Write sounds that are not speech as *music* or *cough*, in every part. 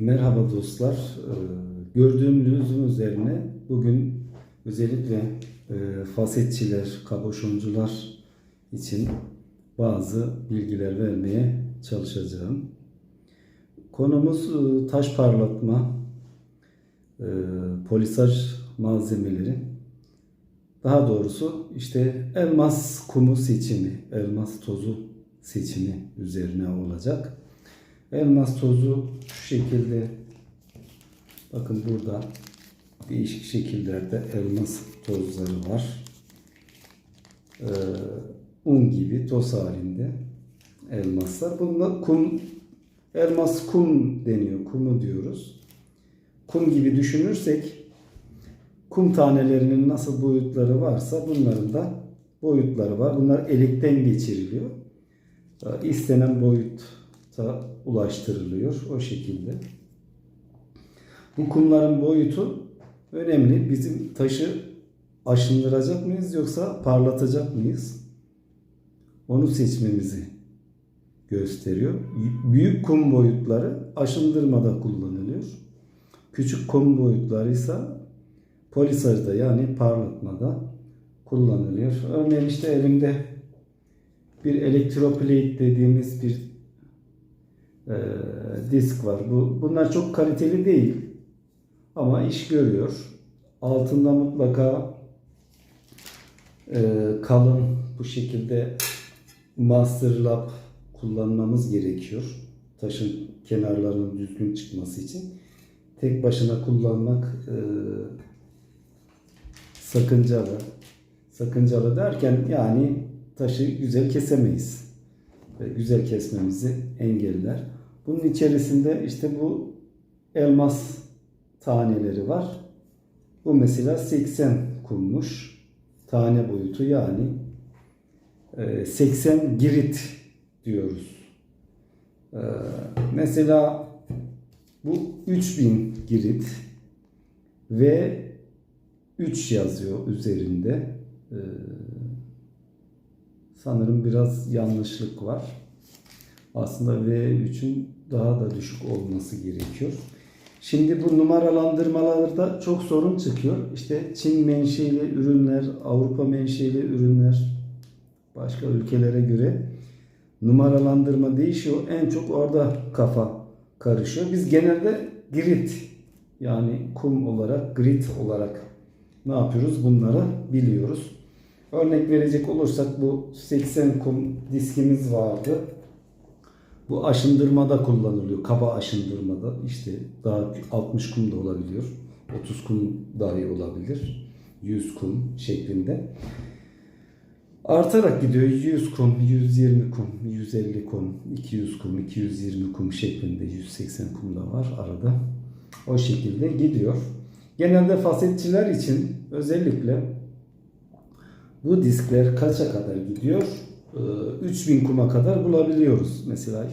Merhaba dostlar. Ee, Gördüğünüzün üzerine bugün özellikle e, fasetçiler, kaboşoncular için bazı bilgiler vermeye çalışacağım. Konumuz e, taş parlatma, e, polisaj malzemeleri. Daha doğrusu işte elmas kumu seçimi, elmas tozu seçimi üzerine olacak. Elmas tozu şu şekilde bakın burada değişik şekillerde elmas tozları var. Ee, un gibi toz halinde elmaslar. Bunda kum elmas kum deniyor. Kumu diyoruz. Kum gibi düşünürsek kum tanelerinin nasıl boyutları varsa bunların da boyutları var. Bunlar elekten geçiriliyor. Ee, istenen boyutta ulaştırılıyor o şekilde. Bu kumların boyutu önemli. Bizim taşı aşındıracak mıyız yoksa parlatacak mıyız? Onu seçmemizi gösteriyor. Büyük kum boyutları aşındırmada kullanılıyor. Küçük kum boyutları ise polisajda yani parlatmada kullanılıyor. Örneğin işte elimde bir elektroplate dediğimiz bir e, disk var. Bu bunlar çok kaliteli değil ama iş görüyor. Altında mutlaka e, kalın bu şekilde master lap kullanmamız gerekiyor. Taşın kenarlarının düzgün çıkması için. Tek başına kullanmak e, sakıncalı. Sakıncalı derken yani taşı güzel kesemeyiz. Ve güzel kesmemizi engeller. Bunun içerisinde işte bu elmas taneleri var. Bu mesela 80 kummuş. Tane boyutu yani e, 80 girit diyoruz. E, Mesela bu 3000 girit ve 3 yazıyor üzerinde. E, Sanırım biraz yanlışlık var. Aslında V3'ün daha da düşük olması gerekiyor. Şimdi bu numaralandırmalarda çok sorun çıkıyor. İşte Çin menşeli ürünler, Avrupa menşeli ürünler başka ülkelere göre numaralandırma değişiyor. En çok orada kafa karışıyor. Biz genelde grit yani kum olarak, grit olarak ne yapıyoruz? Bunları biliyoruz. Örnek verecek olursak bu 80 kum diskimiz vardı. Bu aşındırmada kullanılıyor. Kaba aşındırmada. İşte daha 60 kum da olabiliyor. 30 kum dahi olabilir. 100 kum şeklinde. Artarak gidiyor. 100 kum, 120 kum, 150 kum, 200 kum, 220 kum şeklinde 180 kum da var arada. O şekilde gidiyor. Genelde fasetçiler için özellikle bu diskler kaça kadar gidiyor? Ee, 3000 kuma kadar bulabiliyoruz. Mesela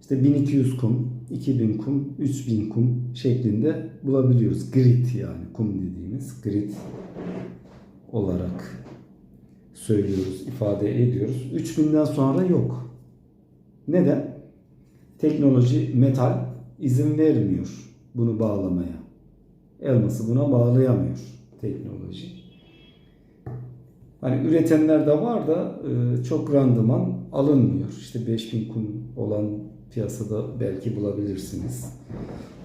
işte 1200 kum, 2000 kum, 3000 kum şeklinde bulabiliyoruz. Grit yani kum dediğimiz grit olarak söylüyoruz, ifade ediyoruz. 3000'den sonra yok. Neden? Teknoloji, metal izin vermiyor bunu bağlamaya. Elması buna bağlayamıyor teknoloji. Hani üretenler de var da e, çok randıman alınmıyor. İşte 5000 kum olan piyasada belki bulabilirsiniz.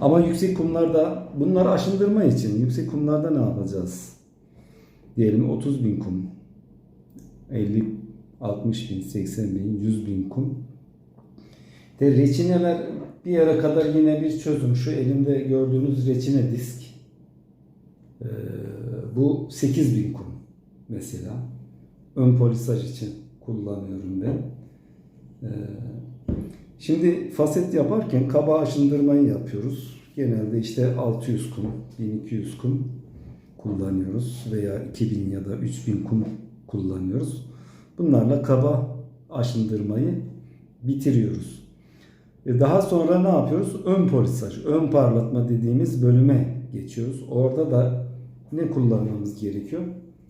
Ama yüksek kumlarda bunlar aşındırma için yüksek kumlarda ne yapacağız? Diyelim 30 bin kum, 50, 60 bin, 80 bin, 100 bin kum. De reçineler bir yere kadar yine bir çözüm. Şu elimde gördüğünüz reçine disk. Ee, bu 8 bin kum mesela. Ön polisaj için kullanıyorum ben. Ee, şimdi faset yaparken kaba aşındırmayı yapıyoruz. Genelde işte 600 kum, 1200 kum kullanıyoruz veya 2000 ya da 3000 kum kullanıyoruz. Bunlarla kaba aşındırmayı bitiriyoruz. E daha sonra ne yapıyoruz? Ön polisaj, ön parlatma dediğimiz bölüme geçiyoruz. Orada da ne kullanmamız gerekiyor?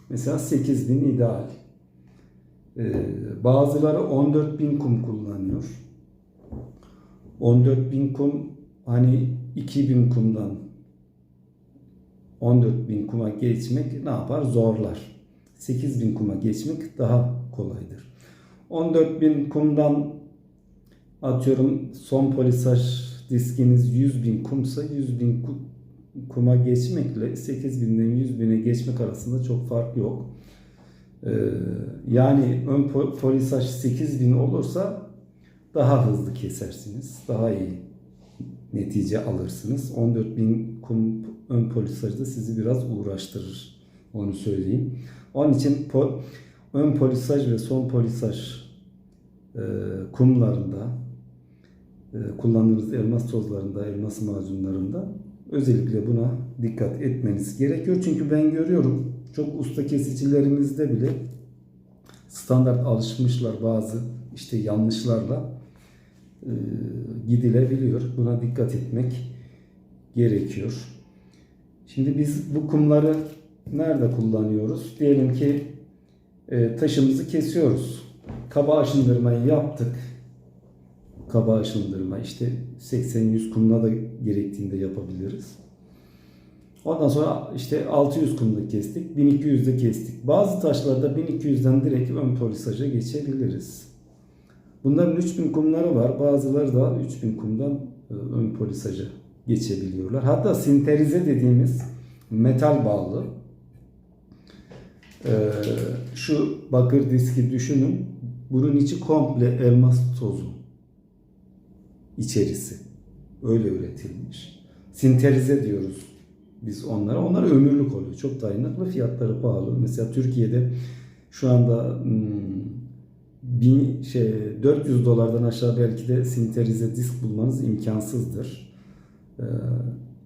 Mesela 8000 ideal. Ee, bazıları 14.000 kum kullanıyor. 14.000 kum hani 2000 kumdan 14.000 kuma geçmek ne yapar? Zorlar. 8.000 kuma geçmek daha kolaydır. 14.000 kumdan atıyorum son polisaj diskiniz 100.000 kumsa 100.000 ku- kuma geçmekle 8.000'den 100.000'e geçmek arasında çok fark yok. Ee, yani ön po- polisaj 8000 olursa daha hızlı kesersiniz. Daha iyi netice alırsınız. 14.000 kum ön polisajda sizi biraz uğraştırır. Onu söyleyeyim. Onun için po- ön polisaj ve son polisaj e, kumlarında e, kullandığınız elmas tozlarında, elmas macunlarında özellikle buna dikkat etmeniz gerekiyor. Çünkü ben görüyorum çok usta kesicilerimizde bile standart alışmışlar bazı işte yanlışlarla e, gidilebiliyor. Buna dikkat etmek gerekiyor. Şimdi biz bu kumları nerede kullanıyoruz? Diyelim ki e, taşımızı kesiyoruz. Kaba aşındırmayı yaptık. Kaba aşındırma işte 80-100 kumla da gerektiğinde yapabiliriz. Ondan sonra işte 600 kumda kestik, 1200'de kestik. Bazı taşlarda 1200'den direkt ön polisaja geçebiliriz. Bunların 3000 kumları var. Bazıları da 3000 kumdan e, ön polisaja geçebiliyorlar. Hatta sinterize dediğimiz metal bağlı e, şu bakır diski düşünün. Bunun içi komple elmas tozu içerisi. Öyle üretilmiş. Sinterize diyoruz biz onlara. Onlar ömürlük oluyor. Çok dayanıklı. Fiyatları pahalı. Mesela Türkiye'de şu anda hmm, bin, şey, 400 dolardan aşağı belki de sinterize disk bulmanız imkansızdır. Ee,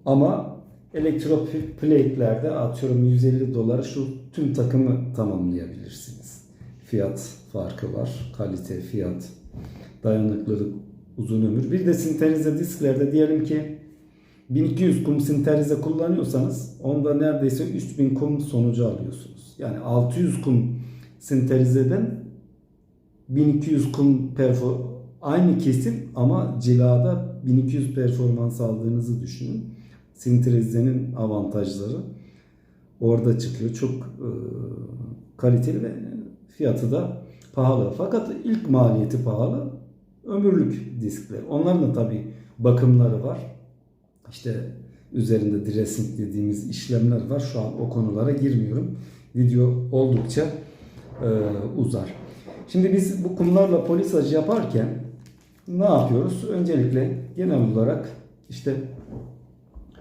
ama elektroplate'lerde atıyorum 150 dolara şu tüm takımı tamamlayabilirsiniz. Fiyat farkı var. Kalite, fiyat, dayanıklılık, uzun ömür. Bir de sinterize disklerde diyelim ki 1200 kum sinterize kullanıyorsanız onda neredeyse 3000 kum sonucu alıyorsunuz. Yani 600 kum sinterizeden 1200 kum perfor aynı kesim ama cilada 1200 performans aldığınızı düşünün. Sinterizenin avantajları orada çıkıyor. Çok e, kaliteli ve fiyatı da pahalı. Fakat ilk maliyeti pahalı. Ömürlük diskler. Onların da tabii bakımları var. İşte üzerinde dressing dediğimiz işlemler var. Şu an o konulara girmiyorum. Video oldukça e, uzar. Şimdi biz bu kumlarla polisaj yaparken ne yapıyoruz? Öncelikle genel olarak işte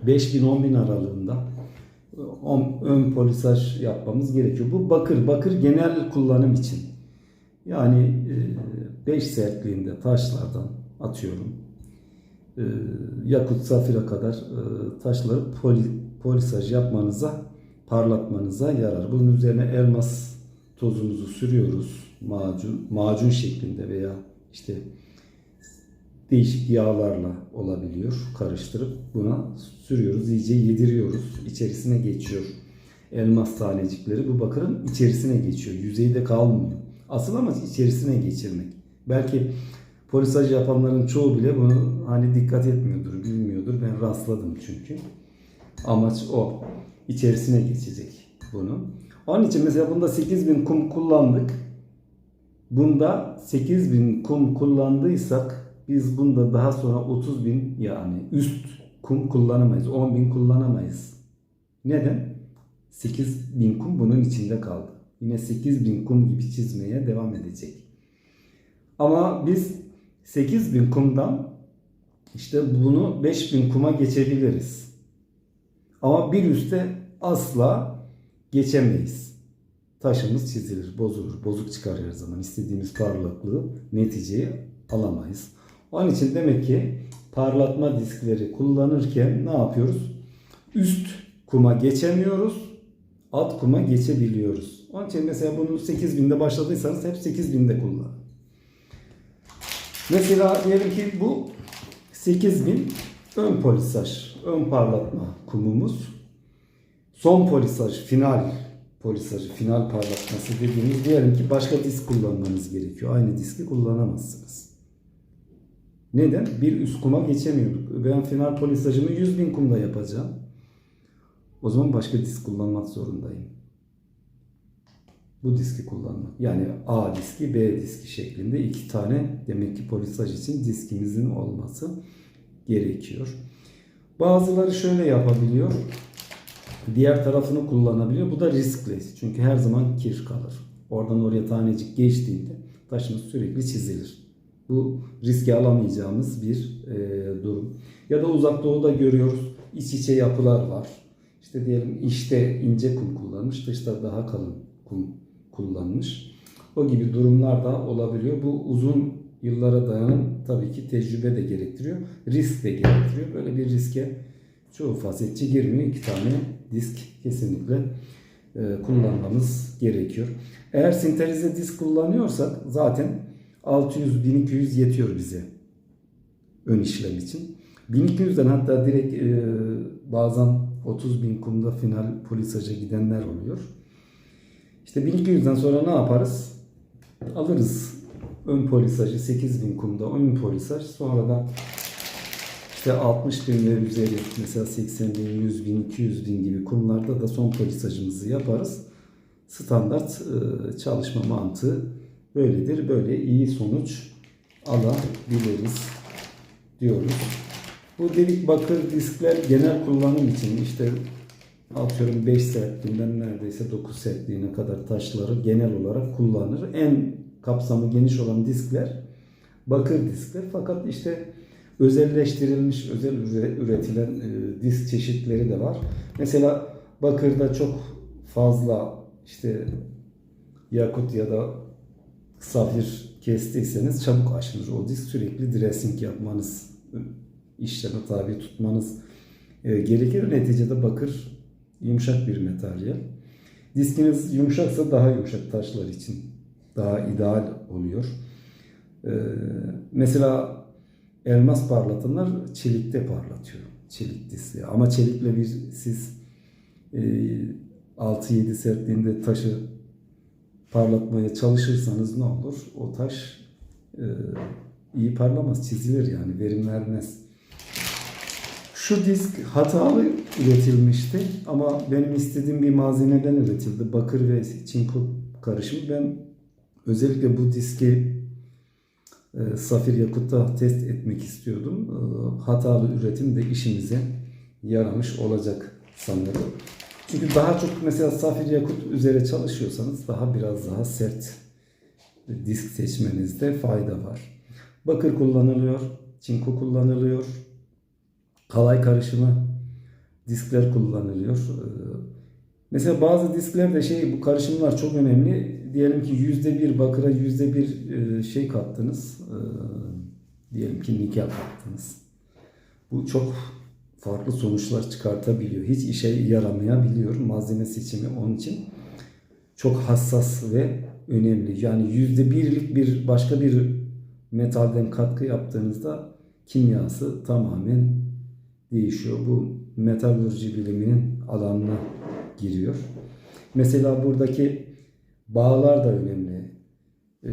5000-10.000 aralığında on- ön polisaj yapmamız gerekiyor. Bu bakır, bakır genel kullanım için. Yani 5 sertliğinde taşlardan atıyorum. E, yakut safira kadar e, taşları poli, polisaj yapmanıza, parlatmanıza yarar. Bunun üzerine elmas tozumuzu sürüyoruz. Macun, macun şeklinde veya işte değişik yağlarla olabiliyor. Karıştırıp buna sürüyoruz. iyice yediriyoruz. İçerisine geçiyor. Elmas tanecikleri bu bakırın içerisine geçiyor. Yüzeyde kalmıyor. Asıl amaç içerisine geçirmek. Belki polisaj yapanların çoğu bile bunu hani dikkat etmiyordur, bilmiyordur. Ben rastladım çünkü. Amaç o. İçerisine geçecek bunu. Onun için mesela bunda 8000 kum kullandık. Bunda 8000 kum kullandıysak biz bunda daha sonra 30.000 yani üst kum kullanamayız. 10.000 kullanamayız. Neden? 8000 kum bunun içinde kaldı. Yine 8000 kum gibi çizmeye devam edecek. Ama biz 8000 kumdan işte bunu 5000 kuma geçebiliriz. Ama bir üste asla geçemeyiz. Taşımız çizilir, bozulur, bozuk çıkar her zaman. İstediğimiz parlaklığı, neticeyi alamayız. Onun için demek ki parlatma diskleri kullanırken ne yapıyoruz? Üst kuma geçemiyoruz, alt kuma geçebiliyoruz. Onun için mesela bunu 8000'de başladıysanız hep 8000'de kullanın. Mesela diyelim ki bu 8000 ön polisaj, ön parlatma kumumuz. Son polisaj, final polisajı, final parlatması dediğimiz diyelim ki başka disk kullanmanız gerekiyor. Aynı diski kullanamazsınız. Neden? Bir üst kuma geçemiyorduk. Ben final polisajımı 100 bin kumda yapacağım. O zaman başka disk kullanmak zorundayım. Bu diski kullanmak. Yani A diski, B diski şeklinde iki tane demek ki polisaj için diskimizin olması gerekiyor. Bazıları şöyle yapabiliyor. Diğer tarafını kullanabiliyor. Bu da riskli. Çünkü her zaman kir kalır. Oradan oraya tanecik geçtiğinde taşımız sürekli çizilir. Bu riske alamayacağımız bir e, durum. Ya da uzak doğuda görüyoruz. iç içe yapılar var. İşte diyelim işte ince kum kullanmış, dışta daha kalın kum kullanmış. O gibi durumlar da olabiliyor. Bu uzun yıllara dayanan tabii ki tecrübe de gerektiriyor. Risk de gerektiriyor. Böyle bir riske çoğu fasetçi girmiyor. İki tane disk kesinlikle e, kullanmamız gerekiyor. Eğer sinterize disk kullanıyorsak zaten 600-1200 yetiyor bize ön işlem için. 1200'den hatta direkt e, bazen 30 bin kumda final polisaja gidenler oluyor. İşte 1200'den sonra ne yaparız? Alırız ön polisajı 8000 kumda ön polisaj sonra da işte 60 bin ve üzeri mesela 80 bin, 100 bin, 200 bin gibi kumlarda da son polisajımızı yaparız. Standart e, çalışma mantığı böyledir. Böyle iyi sonuç alabiliriz diyoruz. Bu delik bakır diskler genel kullanım için işte atıyorum 5 sertliğinden neredeyse 9 sertliğine kadar taşları genel olarak kullanır. En kapsamı geniş olan diskler bakır diskler. Fakat işte özelleştirilmiş, özel üretilen e, disk çeşitleri de var. Mesela bakırda çok fazla işte yakut ya da safir kestiyseniz çabuk aşınır. O disk sürekli dressing yapmanız, işleme tabi tutmanız e, gerekir. Neticede bakır yumuşak bir materyal. Diskiniz yumuşaksa daha yumuşak taşlar için daha ideal oluyor. E, mesela elmas parlatanlar çelikte parlatıyor. Çelik diski. Ama çelikle bir siz e, 6-7 sertliğinde taşı parlatmaya çalışırsanız ne olur? O taş e, iyi parlamaz, çizilir yani, verim vermez. Şu disk hatalı üretilmişti ama benim istediğim bir malzemeden üretildi. Bakır ve çinko karışımı. Ben özellikle bu diski e, safir yakutta test etmek istiyordum. E, hatalı üretim de işimize yaramış olacak sanırım. Çünkü daha çok mesela safir yakut üzere çalışıyorsanız daha biraz daha sert disk seçmenizde fayda var. Bakır kullanılıyor, çinko kullanılıyor, kalay karışımı diskler kullanılıyor. Mesela bazı disklerde şey bu karışımlar çok önemli. Diyelim ki yüzde bir bakıra yüzde bir şey kattınız. Diyelim ki nikel kattınız. Bu çok farklı sonuçlar çıkartabiliyor. Hiç işe yaramayabiliyor. Malzeme seçimi onun için çok hassas ve önemli. Yani yüzde birlik bir başka bir metalden katkı yaptığınızda kimyası tamamen değişiyor. Bu metalurji biliminin alanına giriyor. Mesela buradaki bağlar da önemli. E,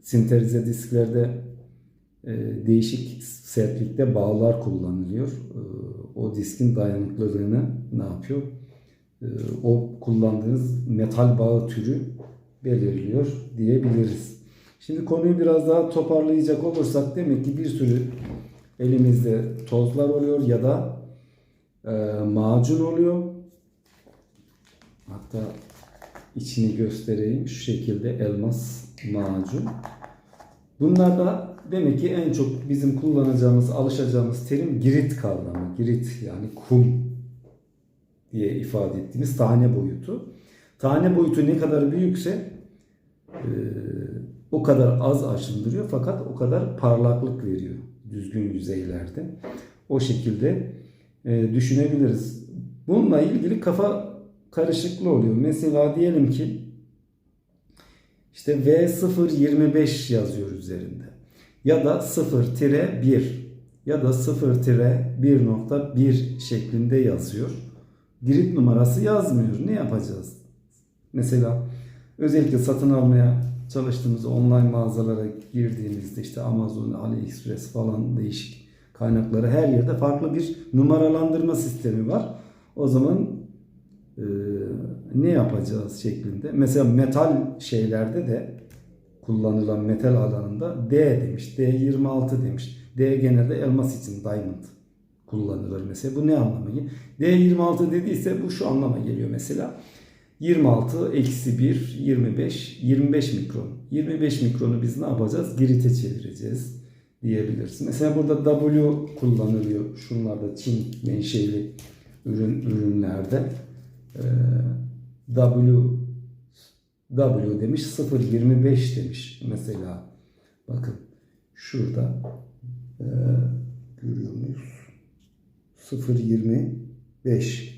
sinterize disklerde e, değişik sertlikte bağlar kullanılıyor. E, o diskin dayanıklılığını ne yapıyor? E, o kullandığınız metal bağı türü belirliyor diyebiliriz. Şimdi konuyu biraz daha toparlayacak olursak demek ki bir sürü elimizde tozlar oluyor ya da e, macun oluyor. Hatta içini göstereyim. Şu şekilde elmas macun. Bunlar da demek ki en çok bizim kullanacağımız, alışacağımız terim girit kavramı. Girit yani kum diye ifade ettiğimiz tane boyutu. Tane boyutu ne kadar büyükse e, o kadar az aşındırıyor fakat o kadar parlaklık veriyor düzgün yüzeylerde. O şekilde e, düşünebiliriz. Bununla ilgili kafa karışıklığı oluyor. Mesela diyelim ki işte V025 yazıyor üzerinde. Ya da 0-1 ya da 0-1.1 şeklinde yazıyor. Grid numarası yazmıyor. Ne yapacağız? Mesela özellikle satın almaya çalıştığımız online mağazalara girdiğinizde işte Amazon, AliExpress falan değişik kaynakları her yerde farklı bir numaralandırma sistemi var. O zaman e, ne yapacağız şeklinde. Mesela metal şeylerde de kullanılan metal alanında D demiş, D26 demiş. D genelde elmas için diamond kullanılır mesela. Bu ne anlama geliyor? D26 dediyse bu şu anlama geliyor mesela. 26 eksi 1 25 25 mikron. 25 mikronu biz ne yapacağız? Grit'e çevireceğiz diyebiliriz. Mesela burada W kullanılıyor. Şunlarda Çin menşeli ürün ürünlerde. Ee, W W demiş 0.25 demiş mesela. Bakın şurada e, görüyor muyuz? 0.25 e,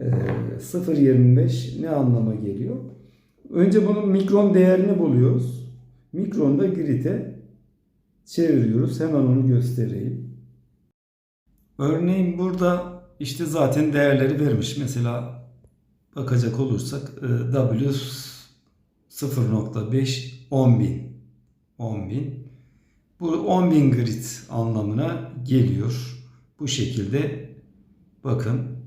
0.25 ne anlama geliyor? Önce bunun mikron değerini buluyoruz. Mikronda grid'e çeviriyoruz. Hemen onu göstereyim. Örneğin burada işte zaten değerleri vermiş. Mesela bakacak olursak e, W 0.5 10.000 10.000 bu 10.000 grid anlamına geliyor. Bu şekilde bakın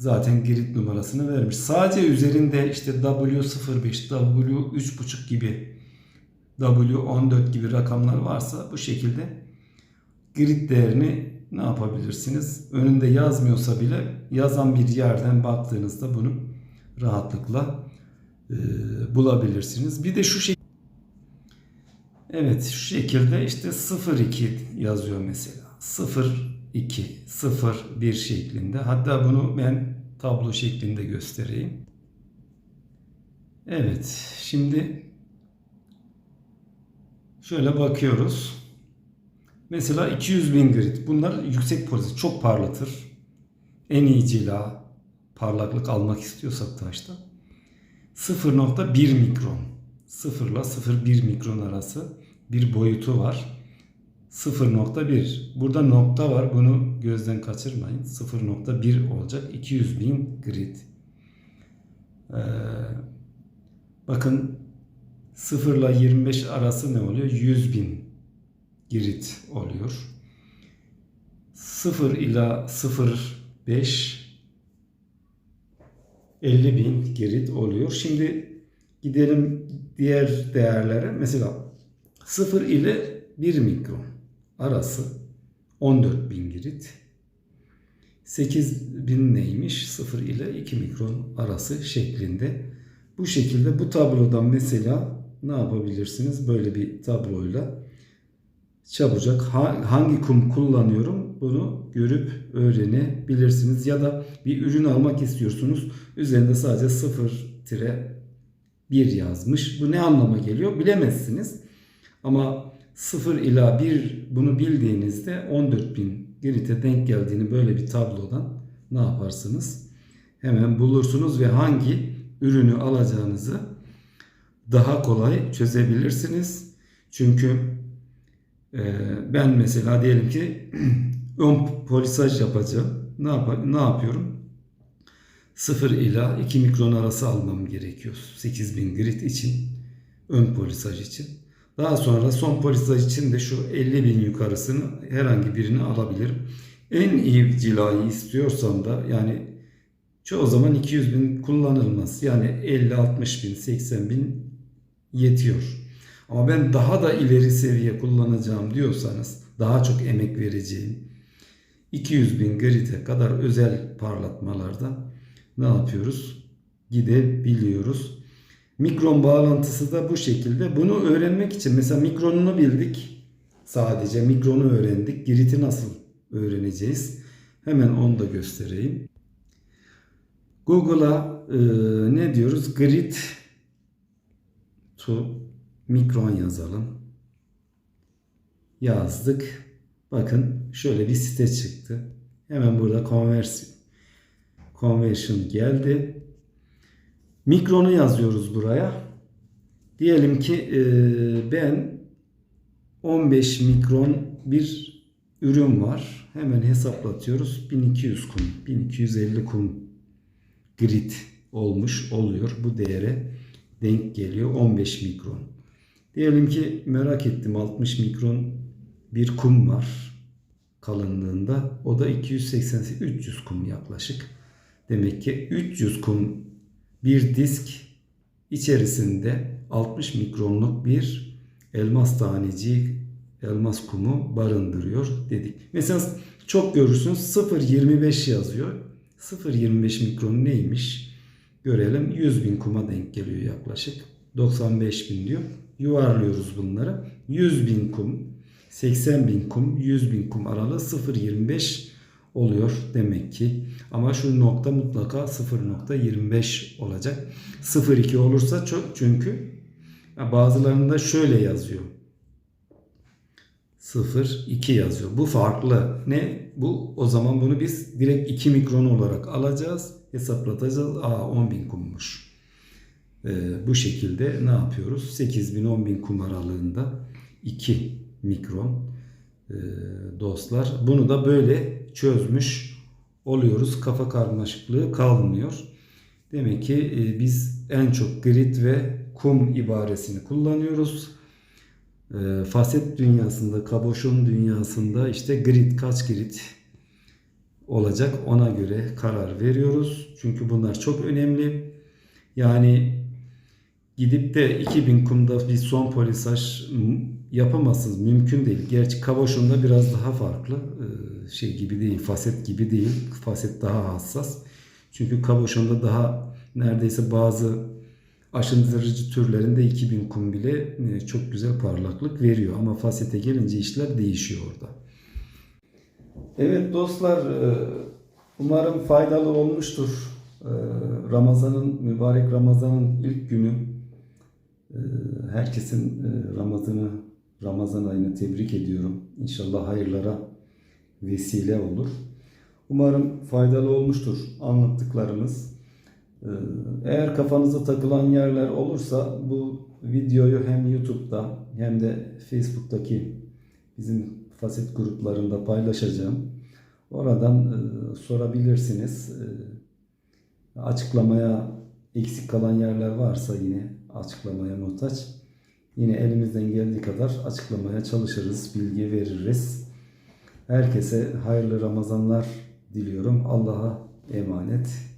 zaten grid numarasını vermiş. Sadece üzerinde işte W05, W3.5 gibi W14 gibi rakamlar varsa bu şekilde grid değerini ne yapabilirsiniz? Önünde yazmıyorsa bile yazan bir yerden baktığınızda bunu rahatlıkla e, bulabilirsiniz. Bir de şu şey Evet şu şekilde işte 02 yazıyor mesela. 02, 01 şeklinde. Hatta bunu ben tablo şeklinde göstereyim. Evet şimdi şöyle bakıyoruz. Mesela 200 bin grid. Bunlar yüksek polis çok parlatır. En iyi cila parlaklık almak istiyorsak taşta 0.1 mikron. 0 ile 0.1 mikron arası bir boyutu var. 0.1. Burada nokta var. Bunu gözden kaçırmayın. 0.1 olacak. 200 bin grid. Ee, bakın 0 ile 25 arası ne oluyor? 100 bin grid oluyor. 0 ile 0.5 50 bin grid oluyor. Şimdi gidelim diğer değerlere. Mesela 0 ile 1 mikron arası 14 bin grid. 8 bin neymiş? 0 ile 2 mikron arası şeklinde. Bu şekilde bu tablodan mesela ne yapabilirsiniz? Böyle bir tabloyla çabucak hangi kum kullanıyorum bunu görüp öğrenebilirsiniz. Ya da bir ürün almak istiyorsunuz. Üzerinde sadece 0-1 yazmış. Bu ne anlama geliyor? Bilemezsiniz. Ama 0 ila 1 bunu bildiğinizde 14.000 grid'e denk geldiğini böyle bir tablodan ne yaparsınız? Hemen bulursunuz ve hangi ürünü alacağınızı daha kolay çözebilirsiniz. Çünkü e, ben mesela diyelim ki *clears throat* ön polisaj yapacağım. Ne, yap ne yapıyorum? 0 ila 2 mikron arası almam gerekiyor. 8000 grid için, ön polisaj için. Daha sonra son polisaj için de şu 50 bin yukarısını herhangi birini alabilirim. En iyi cilayı istiyorsam da yani çoğu zaman 200 bin kullanılmaz. Yani 50, 60 bin, 80 bin yetiyor. Ama ben daha da ileri seviye kullanacağım diyorsanız daha çok emek vereceğim. 200 bin grid'e kadar özel parlatmalarda ne yapıyoruz? Gidebiliyoruz. Mikron bağlantısı da bu şekilde. Bunu öğrenmek için mesela mikronunu bildik. Sadece mikronu öğrendik. Grid'i nasıl öğreneceğiz? Hemen onu da göstereyim. Google'a e, ne diyoruz? Grid to mikron yazalım. Yazdık. Bakın şöyle bir site çıktı. Hemen burada conversion, conversion geldi. Mikronu yazıyoruz buraya. Diyelim ki e, ben 15 mikron bir ürün var. Hemen hesaplatıyoruz. 1200 kum, 1250 kum grid olmuş oluyor. Bu değere denk geliyor 15 mikron. Diyelim ki merak ettim 60 mikron bir kum var kalınlığında. O da 288 300 kum yaklaşık. Demek ki 300 kum bir disk içerisinde 60 mikronluk bir elmas taneci elmas kumu barındırıyor dedik. Mesela çok görürsünüz 0.25 yazıyor. 0.25 mikron neymiş? Görelim 100 bin kuma denk geliyor yaklaşık. 95 bin diyor. Yuvarlıyoruz bunları. 100 bin kum, 80 bin kum, 100 bin kum aralığı 0.25 oluyor demek ki. Ama şu nokta mutlaka 0.25 olacak. 0.2 olursa çok çünkü bazılarında şöyle yazıyor. 0, 2 yazıyor. Bu farklı. Ne? Bu o zaman bunu biz direkt 2 mikron olarak alacağız. Hesaplatacağız. Aa 10 bin kummuş. Ee, bu şekilde ne yapıyoruz? 8 bin 10 bin kum aralığında 2 mikron dostlar. Bunu da böyle çözmüş oluyoruz. Kafa karmaşıklığı kalmıyor. Demek ki e, biz en çok grit ve kum ibaresini kullanıyoruz. E, faset dünyasında, kaboşon dünyasında işte grid kaç grid olacak ona göre karar veriyoruz. Çünkü bunlar çok önemli. Yani gidip de 2000 kumda bir son polisaj yapamazsınız. Mümkün değil. Gerçi kaboşonda biraz daha farklı. E, şey gibi değil, faset gibi değil. Faset daha hassas. Çünkü kaboşonda daha neredeyse bazı aşındırıcı türlerinde 2000 kum bile e, çok güzel parlaklık veriyor. Ama fasete gelince işler değişiyor orada. Evet dostlar e, umarım faydalı olmuştur. E, Ramazan'ın mübarek Ramazan'ın ilk günü herkesin Ramazan'ı Ramazan ayını tebrik ediyorum. İnşallah hayırlara vesile olur. Umarım faydalı olmuştur anlattıklarımız. Ee, Eğer kafanıza takılan yerler olursa bu videoyu hem YouTube'da hem de Facebook'taki bizim fasit gruplarında paylaşacağım. Oradan e, sorabilirsiniz. E, açıklamaya eksik kalan yerler varsa yine açıklamaya muhtaç. Yine elimizden geldiği kadar açıklamaya çalışırız, bilgi veririz. Herkese hayırlı Ramazanlar diliyorum. Allah'a emanet.